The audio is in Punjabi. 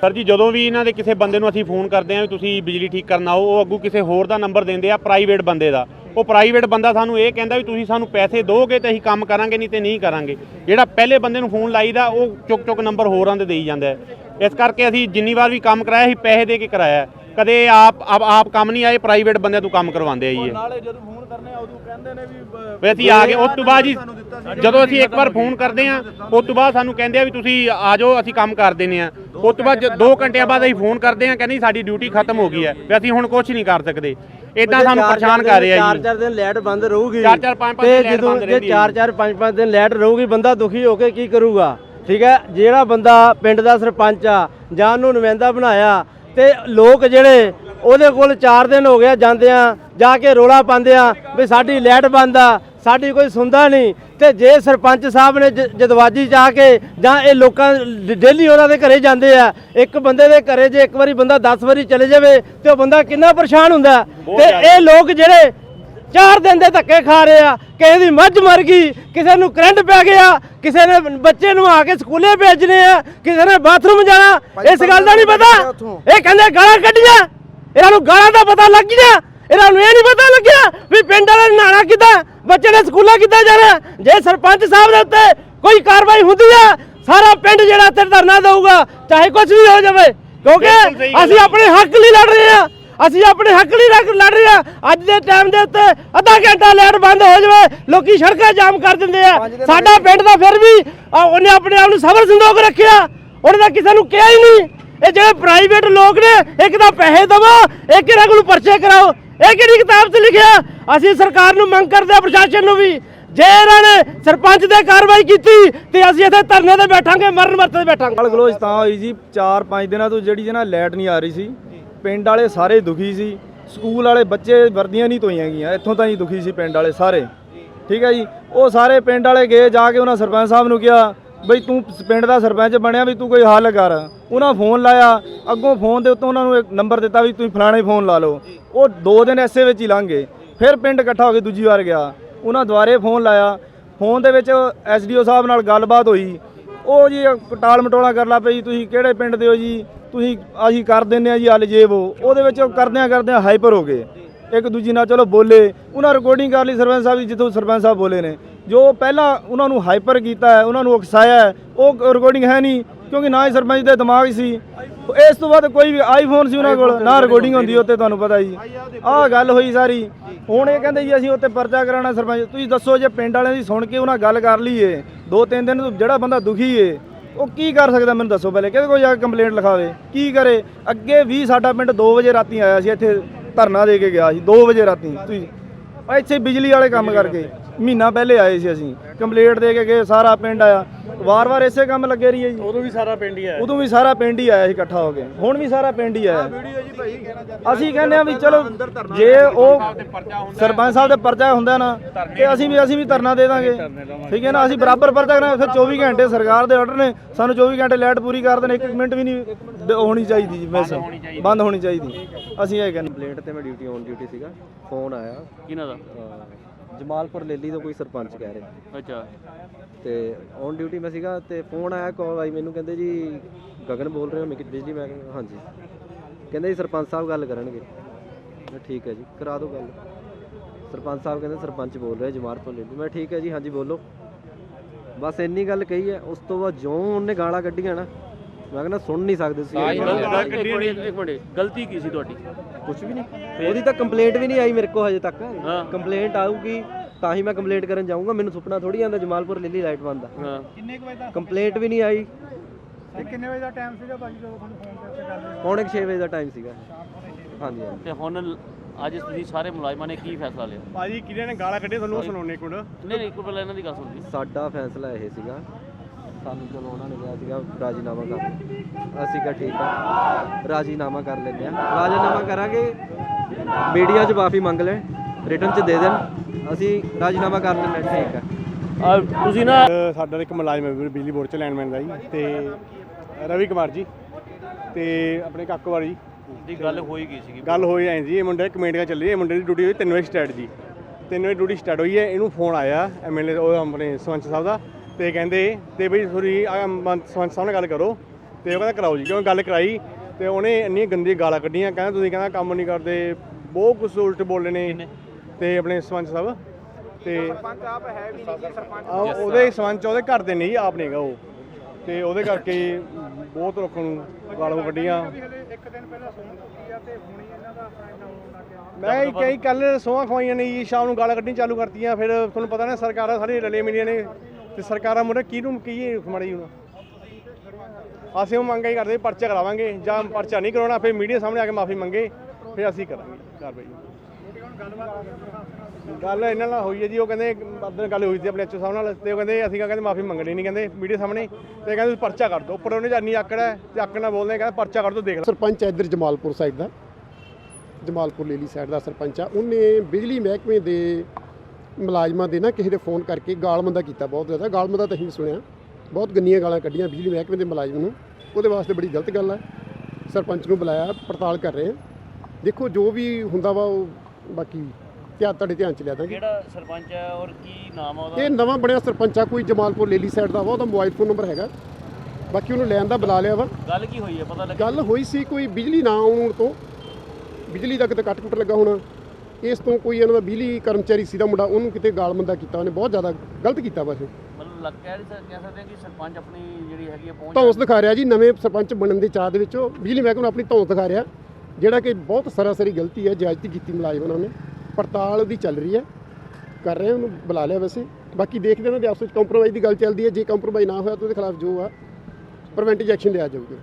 ਸਰ ਜੀ, ਜਦੋਂ ਵੀ ਇਹਨਾਂ ਦੇ ਕਿਸੇ ਬੰਦੇ ਨੂੰ ਅਸੀਂ ਫੋਨ ਕਰਦੇ ਹਾਂ ਵੀ ਤੁਸੀਂ ਬਿਜਲੀ ਠੀਕ ਕਰਨ ਆਓ, ਉਹ ਅੱਗੂ ਕਿਸੇ ਹੋਰ ਦਾ ਨੰਬਰ ਦਿੰਦੇ ਆ ਪ੍ਰਾਈਵੇਟ ਬੰਦੇ ਦਾ। ਉਹ ਪ੍ਰਾਈਵੇਟ ਬੰਦਾ ਸਾਨੂੰ ਇਹ ਕਹਿੰਦਾ ਵੀ ਤੁਸੀਂ ਸਾਨੂੰ ਪੈਸੇ ਦੋਗੇ ਤੇ ਅਸੀਂ ਕੰਮ ਕਰਾਂਗੇ, ਨਹੀਂ ਤੇ ਨਹੀਂ ਕਰਾਂਗੇ। ਜਿਹੜਾ ਪਹਿਲੇ ਬੰਦੇ ਨੂੰ ਫੋਨ ਲਾਈਦਾ, ਉਹ ਚੁੱਕ ਚੁੱਕ ਨੰਬਰ ਹੋਰਾਂ ਦੇ ਦੇਈ ਜਾਂਦਾ ਇਸ ਕਰਕੇ ਅਸੀਂ ਜਿੰਨੀ ਵਾਰ ਵੀ ਕੰਮ ਕਰਾਇਆ, ਅਸੀਂ ਪੈਸੇ ਦੇ ਕੇ ਕਰਾਇਆ ਕਦੇ ਆਪ ਆਪ ਆਪ ਕੰਮ ਨਹੀਂ ਆਏ ਪ੍ਰਾਈਵੇਟ ਬੰਦਿਆਂ ਤੋਂ ਕੰਮ ਕਰਵਾਉਂਦੇ ਆ ਜੀ ਇਹ। ਨਾਲੇ ਜਦੋਂ ਫੋਨ ਕਰਨੇ ਆ ਉਦੋਂ ਕਹਿੰਦੇ ਨੇ ਵੀ ਬ- ਵੀ ਅਸੀਂ ਆ ਗਏ ਉਸ ਤੋਂ ਬਾਅਦ ਜੀ ਜਦੋਂ ਅਸੀਂ ਇੱਕ ਵਾਰ ਫੋਨ ਕਰਦੇ ਆ ਉਸ ਤੋਂ ਬਾਅਦ ਸਾਨੂੰ ਕਹਿੰਦੇ ਆ ਵੀ ਤੁਸੀਂ ਆ ਜਾਓ ਅਸੀਂ ਕੰਮ ਕਰ ਦਿੰਨੇ ਆ ਉਸ ਤੋਂ ਬਾਅਦ 2 ਘੰਟਿਆਂ ਬਾਅਦ ਅਸੀਂ ਫੋਨ ਕਰਦੇ ਆ ਕਹਿੰਦੇ ਸਾਡੀ ਡਿਊਟੀ ਖਤਮ ਹੋ ਗਈ ਹੈ ਵੀ ਅਸੀਂ ਹੁਣ ਕੁਝ ਨਹੀਂ ਕਰ ਸਕਦੇ। ਇਦਾਂ ਸਾਨੂੰ ਪਰੇਸ਼ਾਨ ਕਰ ਰਿਹਾ ਚਾਰ ਜੀ ਚਾਰ ਦਿਨ ਲਾਈਟ ਬੰਦ ਰਹੂਗੀ। ਚਾਰ ਚਾਰ ਪੰਜ ਪੰਜ ਤੇ ਦਿਨ ਲਾਈਟ ਜਦੋਂ ਬੰਦ ਜੇ ਰਹਿੰਦੀ ਹੈ। ਚਾਰ ਚਾਰ ਪੰਜ ਪੰਜ ਦਿਨ ਲਾਈਟ ਰਹੂਗੀ ਬੰਦਾ ਦੁਖੀ ਹੋ ਕੇ ਕੀ ਕਰੂਗਾ? ਠੀਕ ਹੈ? ਜਿਹੜਾ ਬੰਦਾ ਪਿੰਡ ਦਾ ਸਰਪੰਚ ਆ ਜਾਂ ਉਹਨੂੰ ਨੁਮਾਇੰਦਾ ਬਣਾਇਆ ਤੇ ਲੋਕ ਜਿਹੜੇ ਉਹਦੇ ਕੋਲ 4 ਦਿਨ ਹੋ ਗਿਆ ਜਾਂਦੇ ਆ ਜਾ ਕੇ ਰੋਲਾ ਪਾਉਂਦੇ ਆ ਵੀ ਸਾਡੀ ਲਾਈਟ ਬੰਦ ਆ ਸਾਡੀ ਕੋਈ ਸੁਣਦਾ ਨਹੀਂ ਤੇ ਜੇ ਸਰਪੰਚ ਸਾਹਿਬ ਨੇ ਜਦਵਾਜੀ ਜਾ ਕੇ ਜਾਂ ਇਹ ਲੋਕਾਂ ਡੇਲੀ ਉਹਨਾਂ ਦੇ ਘਰੇ ਜਾਂਦੇ ਆ ਇੱਕ ਬੰਦੇ ਦੇ ਘਰੇ ਜੇ ਇੱਕ ਵਾਰੀ ਬੰਦਾ 10 ਵਾਰੀ ਚਲੇ ਜਾਵੇ ਤੇ ਉਹ ਬੰਦਾ ਕਿੰਨਾ ਪਰੇਸ਼ਾਨ ਹੁੰਦਾ। ਤੇ ਇਹ ਲੋਕ ਜਿਹੜੇ ਚਾਰ ਦਿਨ ਦੇ ਧੱਕੇ ਖਾ ਰਹੇ ਆ ਕਿਸੇ ਦੀ ਮੱਝ ਮਰ ਗਈ ਕਿਸੇ ਨੂੰ ਕਰੰਟ ਪੈ ਗਿਆ ਕਿਸੇ ਨੇ ਬੱਚੇ ਨੂੰ ਆ ਕੇ ਸਕੂਲੇ ਭੇਜਣੇ ਆ ਕਿਸੇ ਨੇ ਬਾਥਰੂਮ ਜਾਣਾ ਇਸ ਗੱਲ ਦਾ ਨਹੀਂ ਪਤਾ। ਇਹ ਕਹਿੰਦੇ ਗਾਲਾਂ ਕੱਢੀਆਂ। ਇਹਨਾਂ ਨੂੰ ਗਾਲਾਂ ਦਾ ਪਤਾ ਲੱਗ ਗਿਆ। ਇਹਨਾਂ ਨੂੰ ਇਹ ਨਹੀਂ ਪਤਾ ਲੱਗਿਆ ਵੀ ਪਿੰਡ ਵਾਲੇ ਨਹਾਣਾ ਕਿੱਦਾਂ ਬੱਚੇ ਨੇ ਸਕੂਲੇ ਕਿੱਦਾਂ ਜਾਣਾ। ਜੇ ਸਰਪੰਚ ਸਾਹਿਬ ਦੇ ਉੱਤੇ ਕੋਈ ਕਾਰਵਾਈ ਹੁੰਦੀ ਆ ਸਾਰਾ ਪਿੰਡ ਜਿਹੜਾ ਇੱਥੇ ਧਰਨਾ ਦੇਊਗਾ ਚਾਹੇ ਕੁਝ ਵੀ ਹੋ ਜਾਵੇ। ਕਿਉਂਕਿ ਅਸੀਂ ਆਪਣੇ ਹੱਕ ਲਈ ਲੜ ਰਹੇ ਆ। ਅਸੀਂ ਆਪਣੇ ਹੱਕ ਲਈ ਲੜ- ਲੜ ਰਹੇ ਆ। ਅੱਜ ਦੇ ਟਾਈਮ ਦੇ ਉੱਤੇ ਅੱਧਾ ਘੰਟਾ ਲਾਈਟ ਬੰਦ ਹੋ ਜਾਵੇ ਲੋਕੀ ਸੜਕਾਂ ਜਾਮ ਕਰ ਦਿੰਦੇ ਆ। ਸਾਡਾ ਪਿੰਡ ਦਾ ਫਿਰ ਵੀ ਉਹਨੇ ਆਪਣੇ ਆਪ ਨੂੰ ਸਬਰ ਸੰਦੋਖ ਰੱਖਿਆ। ਉਹਨੇ ਤਾਂ ਕਿਸੇ ਨੂੰ ਕਿਹਾ ਹੀ ਨਹੀਂ। ਇਹ ਜਿਹੜੇ ਪ੍ਰਾਈਵੇਟ ਲੋਕ ਨੇ ਇੱਕ ਤਾਂ ਪੈਸੇ ਦਵੋ ਇੱਕ ਇਹਨਾਂ ਕੋਲ ਪਰਚੇ ਕਰਾਓ। ਇਹ ਕਿਹੜੀ ਕਿਤਾਬ 'ਚ ਲਿਖਿਆ? ਅਸੀਂ ਸਰਕਾਰ ਨੂੰ ਮੰਗ ਕਰਦੇ ਆ ਪ੍ਰਸ਼ਾਸਨ ਨੂੰ ਵੀ ਜੇ ਇਹਨਾਂ ਨੇ ਸਰਪੰਚ ਤੇ ਕਾਰਵਾਈ ਕੀਤੀ ਤੇ ਅਸੀਂ ਇੱਥੇ ਧਰਨੇ ਤੇ ਬੈਠਾਂਗੇ ਮਰਨ ਮਰਤੇ ਤੇ ਬੈਠਾਂਗੇ। ਗਾਲ ਗਲੋਚ ਤਾਂ ਹੋਈ ਜੀ 4-5 ਦਿਨਾਂ ਤੋਂ ਜਿਹੜੀ ਜਨਾ ਲਾਈਟ ਨਹੀਂ ਆ ਰਹੀ ਸੀ ਪਿੰਡ ਵਾਲੇ ਸਾਰੇ ਦੁਖੀ ਸੀ। ਸਕੂਲ ਵਾਲੇ ਬੱਚੇ ਵਰਦੀਆਂ ਨਹੀਂ ਧੋਈਆਂ ਗਈਆਂ। ਇੱਥੋਂ ਤਾਂ ਹੀ ਦੁਖੀ ਸੀ ਪਿੰਡ ਵਾਲੇ ਸਾਰੇ। ਠੀਕ ਹੈ ਜੀ? ਉਹ ਸਾਰੇ ਪਿੰਡ ਵਾਲੇ ਗਏ, ਜਾ ਕੇ ਉਹਨਾਂ ਸਰਪੰਚ ਸਾਹਿਬ ਨੂੰ ਕਿਹਾ, ਬਈ ਤੂੰ ਪਿੰਡ ਦਾ ਸਰਪੰਚ ਬਣਿਆ ਵੀ ਤੂੰ ਕੋਈ ਹੱਲ ਕਰ। ਉਹਨਾਂ ਫੋਨ ਲਾਇਆ। ਅੱਗੋਂ ਫੋਨ ਦੇ ਉੱਤੋਂ ਉਹਨਾਂ ਨੂੰ ਇੱਕ ਨੰਬਰ ਦਿੱਤਾ ਵੀ ਤੁਸੀਂ ਫਲਾਣੇ ਫੋਨ ਲਾ ਲਓ। ਉਹ ਦੋ ਦਿਨ ਐਸੇ ਵਿੱਚ ਹੀ ਲੰਘ ਗਏ। ਫਿਰ ਪਿੰਡ ਇਕੱਠਾ ਹੋ ਕੇ ਦੂਜੀ ਵਾਰ ਗਿਆ। ਉਹਨਾਂ ਦੁਆਰੇ ਫੋਨ ਲਾਇਆ। ਫੋਨ ਦੇ ਵਿੱਚ ਐਸਡੀਓ ਸਾਹਿਬ ਨਾਲ ਗੱਲਬਾਤ ਹੋਈ। ਉਹ ਜੀ ਟਾਲ ਮਟੋਲਾ ਕਰ ਲਾ ਪਈ ਤੁਸੀਂ ਕਿਹੜੇ ਪਿੰਡ ਦੇ ਹੋ ਜੀ? ਤੁਸੀਂ ਅਸੀਂ ਕਰ ਦਿੰਦੇ ਆ ਜੀ ਹੱਲ ਜੇਬ ਉਹ ਉਹਦੇ ਵਿੱਚ ਕਰਦਿਆਂ ਕਰਦਿਆਂ ਹਾਈਪਰ ਹੋ ਗਏ। ਇੱਕ ਦੂਜੀ ਨਾਲ ਚਲੋ ਬੋਲੇ। ਉਹਨਾਂ ਰਿਕਾਰਡਿੰਗ ਕਰ ਲਈ ਸਰਪੰਚ ਸਾਹਿਬ ਜੀ, ਜਿੱਥੋਂ ਸਰਪੰਚ ਸਾਹਿਬ ਬੋਲੇ ਨੇ। ਜੋ ਪਹਿਲਾਂ ਉਹਨਾਂ ਨੂੰ ਹਾਈਪਰ ਕੀਤਾ ਹੈ, ਉਹਨਾਂ ਨੂੰ ਉਕਸਾਇਆ ਉਹ ਰਿਕਾਰਡਿੰਗ ਹੈ ਨਹੀਂ, ਕਿਉਂਕਿ ਨਾ ਹੀ ਸਰਪੰਚ ਦੇ ਦਿਮਾਗ ਸੀ। ਇਸ ਤੋਂ ਬਾਅਦ ਕੋਈ ਵੀ ਆਈਫੋਨ ਸੀ ਉਹਨਾਂ ਕੋਲ, ਨਾ ਰਿਕਾਰਡਿੰਗ ਹੁੰਦੀ ਉੱਤੇ ਤੁਹਾਨੂੰ ਪਤਾ ਜੀ। ਆਹ ਗੱਲ ਹੋਈ ਸਾਰੀ। ਹੁਣ ਇਹ ਕਹਿੰਦੇ ਜੀ, ਅਸੀਂ ਉੱਤੇ ਪਰਚਾ ਕਰਾਉਣਾ ਸਰਪੰਚ। ਤੁਸੀਂ ਦੱਸੋ ਜੇ ਪਿੰਡ ਵਾਲਿਆਂ ਦੀ ਸੁਣ ਕੇ ਉਹਨਾਂ ਗੱਲ ਕਰ ਲਈਏ। ਦੋ ਤਿੰਨ ਦਿਨ ਤੋਂ ਜਿਹੜਾ ਬੰਦਾ ਦੁਖੀ ਏ, ਉਹ ਕੀ ਕਰ ਸਕਦਾ ਮੈਨੂੰ ਦੱਸੋ ਪਹਿਲੇ? ਕਿਹਦੇ ਕੋਲ ਜਾ ਕੇ ਕੰਪਲੇਂਟ ਲਿਖਾਵੇ? ਕੀ ਕਰੇ? ਅੱਗੇ ਵੀ ਸਾਡਾ ਪਿੰਡ 2 ਵਜੇ ਰਾਤੀ ਆਇਆ ਸੀ, ਇੱਥੇ ਧਰਨਾ ਦੇ ਕੇ ਗਿਆ ਸੀ 2 ਵਜੇ ਰਾਤੀ। ਤੁਸੀਂ ਇੱਥੇ ਬਿਜਲੀ ਵਾਲੇ ਕੰਮ ਕਰਕੇ ਮਹੀਨਾ ਪਹਿਲੇ ਆਏ ਸੀ ਅਸੀਂ। ਕੰਪਲੇਂਟ ਦੇ ਕੇ ਗਏ, ਸਾਰਾ ਪਿੰਡ ਆਇਆ। ਵਾਰ-ਵਾਰ ਇਸੇ ਕੰਮ ਲੱਗੇ ਰਹੀਏ ਜੀ। ਉਦੋਂ ਵੀ ਸਾਰਾ ਪਿੰਡ ਹੀ ਉਦੋਂ ਵੀ ਸਾਰਾ ਪਿੰਡ ਹੀ ਆਇਆ ਸੀ ਇਕੱਠਾ ਹੋ ਕੇ। ਹੁਣ ਵੀ ਸਾਰਾ ਪਿੰਡ ਹੀ ਆਇਆ। ਅਸੀਂ ਕਹਿੰਦੇ ਆ ਵੀ ਚਲੋ ਜੇ ਉਹ ਸਰਪੰਚ ਸਾਹਿਬ ਦੇ ਪਰਚਾ ਹੁੰਦਾ ਨਾ ਤੇ ਅਸੀਂ ਵੀ ਅਸੀਂ ਵੀ ਧਰਨਾ ਦੇ ਦਾਂਗੇ। ਠੀਕ ਹੈ ਨਾ? ਅਸੀਂ ਬਰਾਬਰ ਪਰਚਾ ਕਰਾਂ ਫਿਰ 24 ਘੰਟੇ ਸਰਕਾਰ ਦੇ ਆਰਡਰ ਨੇ। ਸਾਨੂੰ 24 ਘੰਟੇ ਲਾਈਟ ਪੂਰੀ ਕਰ ਦੇਣ ਇੱਕ ਇੱਕ ਮਿੰਟ ਵੀ ਨਹੀਂ ਹੋਣੀ ਚਾਹੀਦੀ ਜੀ ਵੈਸੇ ਬੰਦ ਹੋਣੀ ਚਾਹੀਦੀ। ਅਸੀਂ ਇਹ ਕਹਿੰਦੇ ਕੰਪਲੇਂਟ ਤੇ ਮੈਂ ਡਿਊਟੀ ਔਨ ਡਿਊਟੀ ਸੀਗਾ। ਫੋਨ ਆਇਆ। ਕਿਹਨਾਂ ਦਾ? ਜਮਾਲਪੁਰ ਲੇਲੀ ਤੋਂ ਕੋਈ ਸਰਪੰਚ ਕਹਿ ਰਹੇ। ਅੱਛਾ। ਤੇ ਔਨ ਡਿਊਟੀ ਮੈਂ ਸੀਗਾ ਤੇ ਫੋਨ ਆਇਆ ਕਾਲ ਆਈ ਮੈਨੂੰ ਕਹਿੰਦੇ ਜੀ ਗਗਨ ਬੋਲ ਰਹੇ ਹੋ ਮੈਂ ਕਿ ਬਿਜਲੀ ਮੈਂ ਕਿਹਾ ਹਾਂਜੀ। ਕਹਿੰਦੇ ਜੀ ਸਰਪੰਚ ਸਾਹਿਬ ਗੱਲ ਕਰਨਗੇ। ਮੈਂ ਠੀਕ ਹੈ ਜੀ ਕਰਾ ਦਿਓ ਗੱਲ। ਸਰਪੰਚ ਸਾਹਿਬ ਕਹਿੰਦੇ ਸਰਪੰਚ ਬੋਲ ਰਿਹਾ ਜਮਾਲਪੁਰ ਲੇਲੀ। ਮੈਂ ਠੀਕ ਹੈ ਜੀ ਹਾਂਜੀ ਬੋਲੋ। ਬਸ ਇੰਨੀ ਗੱਲ ਕਹੀ ਹੈ ਉਸ ਤੋਂ ਬਾਅਦ ਜਿਉਂ ਉਹਨੇ ਗਾਲਾਂ ਕੱਢੀਆਂ ਨਾ ਮੈਂ ਕਹਿੰਦਾ ਸੁਣ ਨਹੀਂ ਸਕਦੇ ਸੀ। ਇੱਕ ਮਿੰਟ ਗਲਤੀ ਕੀ ਸੀ ਤੁਹਾਡੀ? ਕੁਝ ਵੀ ਨਹੀਂ। ਉਹਦੀ ਤਾਂ ਕੰਪਲੇਂਟ ਵੀ ਨਹੀਂ ਆਈ ਮੇਰੇ ਕੋਲ ਹਜੇ ਤੱਕ। ਕੰਪਲੇਂਟ ਆਊਗੀ ਤਾਂ ਹੀ ਮੈਂ ਕੰਪਲੇਂਟ ਕਰਨ ਜਾਊਂਗਾ। ਮੈਨੂੰ ਸੁਪਨਾ ਥੋੜੀ ਆਉਂਦਾ ਜਮਾਲਪੁਰ ਲਿਲੀ ਲਾਈਟ ਬੰਦ ਹਾਂ। ਕੰਪਲੇਂਟ ਵੀ ਨਹੀਂ ਆਈ। ਕਿੰਨੇ ਵਜੇ ਦਾ ਟਾਈਮ ਸੀਗਾ ਭਾਜੀ ਜਦੋਂ ਤੁਹਾਨੂੰ ਫੋਨ ਕਰਕੇ ਗੱਲ ਪੌਣੇ 6 ਵਜੇ ਦਾ ਟਾਈਮ ਸੀਗਾ। ਹਾਂਜੀ ਤੇ ਹੁਣ ਅੱਜ ਤੁਸੀਂ ਸਾਰੇ ਮੁਲਾਜ਼ਮਾਂ ਨੇ ਕੀ ਫੈਸਲਾ ਲਿਆ? ਭਾਜੀ ਕਿਹਨੇ ਨੇ ਗਾਲਾਂ ਕੱਢੇ ਤੁਹਾਨੂੰ ਸੁਣਾਉਣੇ ਕੋਲ ਨਹੀਂ ਨਹੀਂ ਇੱਕ ਪਹਿਲਾਂ ਇਹਨਾਂ ਦੀ ਗੱਲ ਸੁਣਦੀ ਸਾਡਾ ਫੈਸਲਾ ਇਹ ਸੀਗਾ ਸਾਨੂੰ ਚਲੋ ਉਹਨਾਂ ਨੇ ਕਿਹਾ ਸੀਗਾ ਰਾਜੀਨਾਮਾ ਕਰ ਲਓ। ਅਸੀਂ ਕਿਹਾ ਠੀਕ ਆ ਰਾਜੀਨਾਮਾ ਕਰ ਲੈਂਦੇ ਆ। ਰਾਜੀਨਾਮਾ ਕਰਾਂਗੇ ਮੀਡੀਆ 'ਚ ਮਾਫੀ ਮੰਗ ਲੈਣ ਰਿਟਰਨ 'ਚ ਦੇ ਦੇਣ। ਅਸੀਂ ਰਾਜੀਨਾਮਾ ਕਰ ਲੈਂਦੇ ਹਾਂ, ਠੀਕ ਆ। ਆ ਤੁਸੀਂ ਨਾ ਸਾਡਾ ਇੱਕ ਮੁਲਾਜ਼ਮ ਹੈ ਬਿਜਲੀ ਬੋਰਡ ਚ ਲਾਈਨਮੈਨ ਦਾ ਜੀ ਤੇ ਰਵੀ ਕੁਮਾਰ ਜੀ ਤੇ ਆਪਣੇ ਕਾਕੋਵਾਲ ਜੀ। ਦੀ ਗੱਲ ਹੋਈ ਗਈ ਸੀਗੀ? ਗੱਲ ਹੋਈ ਐਂ ਜੀ ਇਹ ਮੁੰਡੇ ਕਮੇਟੀਆਂ ਚੱਲੀ ਇਹ ਮੁੰਡੇ ਦੀ ਡਿਊਟੀ ਹੋਈ 3 ਵਜੇ ਸਟਾਰਟ ਜੀ। 3 ਵਜੇ ਡਿਊਟੀ ਸਟਾਰਟ ਹੋਈ ਹੈ ਇਹਨੂੰ ਫੋਨ ਆਇਆ ਐਮਐਲਏ ਉਹ ਆਪਣੇ ਸਰਪੰਚ ਸਾਹਿਬ ਦਾ ਤੇ ਕਹਿੰਦੇ ਤੇ ਬਈ ਸੋਰੀ ਸਰਪੰਚ ਸਾਹਿਬ ਨਾਲ ਗੱਲ ਕਰੋ। ਤੇ ਉਹ ਕਹਿੰਦਾ ਕਰਾਓ ਜੀ ਕਿਉਂ ਗੱਲ ਕਰਾਈ? ਤੇ ਉਹਨੇ ਇੰਨੀਆਂ ਗੰਦੀਆਂ ਗਾਲਾਂ ਕੱਢੀਆਂ ਕਹਿੰਦਾ ਤੁਸੀਂ ਕਹਿੰਦਾ ਕੰਮ ਨਹੀਂ ਕਰਦੇ ਬਹੁਤ ਕੁਝ ਉਲਟ ਬੋਲੇ ਨੇ ਤੇ ਆਪਣੇ ਸਰਪੰਚ ਸਾਹਿਬ। ਤੇ ਸਰਪੰਚ ਆਪ ਹੈ ਵੀ ਨਹੀਂ ਸਰਪੰਚ ਉਹਦੇ ਸਰਪੰਚ ਉਹਦੇ ਘਰ ਦੇ ਨਹੀਂ ਆਪ ਨਹੀਂਗਾ ਉਹ। ਤੇ ਉਹਦੇ ਕਰਕੇ ਬਹੁਤ ਲੋਕਾਂ ਨੂੰ ਗਾਲਾਂ ਕੱਢੀਆਂ। ਮੈਂ ਕਈ ਕੱਲ ਸੋਹਾਂ ਖਵਾਈਆਂ ਨੇ ਜੀ ਸ਼ਾਮ ਨੂੰ ਗਾਲਾਂ ਕੱਢਣੀ ਚਾਲੂ ਕਰਤੀਆਂ ਫਿਰ ਤੁਹਾਨੂੰ ਪਤਾ ਨਾ ਸਰਕਾਰਾਂ ਸਾਰੀ ਰਲੇ ਮਿਲੀਆਂ ਨੇ। ਤੇ ਸਰਕਾਰਾਂ ਮੁਰੇ ਕਿਹਨੂੰ ਕੀ ਮਾੜੀ ਹੁਣ? ਅਸੀਂ ਉਹ ਮੰਗਾਈ ਕਰਦੇ ਪਰਚਾ ਕਰਾਵਾਂਗੇ ਜਾਂ ਪਰਚਾ ਨਹੀਂ ਕਰਾਉਣਾ, ਫਿਰ ਮੀਡੀਆ ਸਾਹਮਣੇ ਆ ਕੇ ਮਾਫੀ ਮੰਗੇ, ਫਿਰ ਅਸੀਂ ਕਰਾਂਗੇ ਕਾਰਵਾਈ। ਗੱਲ ਇਹਨਾਂ ਨਾਲ ਹੋਈ ਹੈ ਜੀ, ਉਹ ਕਹਿੰਦੇ ਅੱਧਰ ਗੱਲ ਹੋਈ ਸੀ ਆਪਣੇ ਐਚਓ ਸਾਹਿਬ ਨਾਲ, ਤੇ ਉਹ ਕਹਿੰਦੇ ਅਸੀਂ ਕਹਿੰਦੇ ਮਾਫੀ ਮੰਗਣੀ ਨਹੀਂ, ਕਹਿੰਦੇ ਮੀਡੀਆ ਸਾਹਮਣੇ, ਤੇ ਕਹਿੰਦੇ ਤੁਸੀਂ ਪਰਚਾ ਕਰ ਦਿਓ। ਉੱਪਰ ਉਹਨੇ ਜਾਨੀ ਆਕੜ ਹੈ ਤੇ ਆਕੜ ਨਾਲ ਬੋਲਦੇ ਕਹਿੰਦਾ ਪਰਚਾ ਕਰ ਦਿਓ, ਦੇਖ ਲਓ। ਸਰਪੰਚ ਹੈ ਇੱਧਰ ਜਮਾਲਪੁਰ ਸਾਈਡ ਦਾ, ਜਮਾਲਪੁਰ ਲੇਲੀ ਸਾਈਡ ਦਾ ਸਰਪੰਚ ਆ। ਉਹਨੇ ਬਿਜਲੀ ਮਹਿਕਮੇ ਦੇ ਮੁਲਾਜ਼ਮਾਂ ਦੇ ਨਾ ਕਿਸੇ ਦੇ ਫੋਨ ਕਰਕੇ ਗਾਲਮੰਦਾ ਕੀਤਾ ਬਹੁਤ ਜ਼ਿਆਦਾ। ਗਾਲਮੰਦਾ ਤਾਂ ਅਸੀਂ ਸੁਣਿਆ। ਬਹੁਤ ਗੰਦੀਆਂ ਗਾਲਾਂ ਕੱਢੀਆਂ ਬਿਜਲੀ ਮਹਿਕਮੇ ਦੇ ਮੁਲਾਜ਼ਮ ਨੂੰ। ਉਹਦੇ ਵਾਸਤੇ ਬੜੀ ਗਲਤ ਗੱਲ ਹੈ ਸਰਪੰਚ ਨੂੰ ਬੁਲਾਇਆ ਪੜਤਾਲ ਕਰ ਰਹੇ ਦੇਖੋ ਜੋ ਵੀ ਹੁੰਦਾ ਵਾ ਉਹ ਬਾਕੀ ਧਿਆਨ ਤੁਹਾਡੇ ਧਿਆਨ ਚ ਲਿਆ ਦਾਂਗੇ। ਕਿਹੜਾ ਸਰਪੰਚ ਹੈ ਔਰ ਕੀ ਨਾਮ ਆ ਉਹਦਾ? ਇਹ ਨਵਾਂ ਬਣਿਆ ਸਰਪੰਚ ਆ ਕੋਈ ਜਮਾਲਪੁਰ ਲੇਲੀ ਸਾਈਡ ਦਾ ਵਾ ਉਹਦਾ ਮੋਬਾਈਲ ਫੋਨ ਨੰਬਰ ਹੈਗਾ। ਬਾਕੀ ਉਹਨੂੰ ਲੈਣ ਦਾ ਬੁਲਾ ਲਿਆ ਵਾ। ਗੱਲ ਕੀ ਹੋਈ ਹੈ ਪਤਾ ਲੱਗਿਆ ਗੱਲ ਹੋਈ ਸੀ ਕੋਈ ਬਿਜਲੀ ਨਾ ਆਉਣ ਤੋਂ। ਬਿਜਲੀ ਦਾ ਕਿਤੇ ਕੱਟ ਕੁੱਟ ਲੱਗਾ ਹੋਣਾ। ਇਸ ਤੋਂ ਕੋਈ ਇਹਨਾਂ ਦਾ ਬਿਜਲੀ ਕਰਮਚਾਰੀ ਸੀ ਦਾ ਮੁੰਡਾ ਉਹਨੂੰ ਕਿਤੇ ਗਾਲਮੰਦਾ ਕੀਤਾ ਉਹਨੇ ਬਹੁਤ ਜ਼ਿਆਦਾ ਗਲਤ ਕੀਤਾ ਵਾ ਇਹ ਮਤਲਬ ਲੱਗ ਕਹਿ ਕਹਿ ਸਕਦੇ ਹਾਂ ਕਿ ਸਰਪੰਚ ਆਪਣੀ ਜਿਹੜੀ ਹੈਗੀ ਹੈ ਪਹੁੰਚ ਧੌਂਸ ਦਿਖਾ ਰਿਹਾ ਜੀ ਨਵੇਂ ਸਰਪੰਚ ਬਣਨ ਦੇ ਚਾਹ ਦੇ ਵਿੱਚ ਉਹ ਬਿਜਲੀ ਮਹਿਕਮੇ ਨੂੰ ਆਪਣੀ ਧੌਂਸ ਦਿਖਾ ਰਿਹਾ ਜਿਹੜਾ ਕਿ ਬਹੁਤ ਸਰਾਸਰੀ ਗਲਤੀ ਹੈ ਜਾਇਜ਼ਤੀ ਕੀਤੀ ਮੁਲਾਜ਼ਮਾਂ ਨੇ ਪੜਤਾਲ ਉਹਦੀ ਚੱਲ ਰਹੀ ਹੈ ਕਰ ਰਹੇ ਉਹਨੂੰ ਬੁਲਾ ਲਿਆ ਵੈਸੇ। ਬਾਕੀ ਦੇਖਦੇ ਉਹਨਾਂ ਦੇ ਆਪਸ ਵਿੱਚ ਕੰਪਰੋਮਾਈਜ਼ ਦੀ ਗੱਲ ਚੱਲਦੀ ਹੈ ਜੇ ਕੰਪਰੋਮਾਈਜ਼ ਨਾ ਹੋਇਆ ਤਾਂ ਉਹਦੇ ਖਿਲਾਫ ਜੋ ਆ ਪ੍ਰੀਵੈਂਟਿਵ ਐਕਸ਼ਨ ਲਿਆ ਜਾਊਗਾ।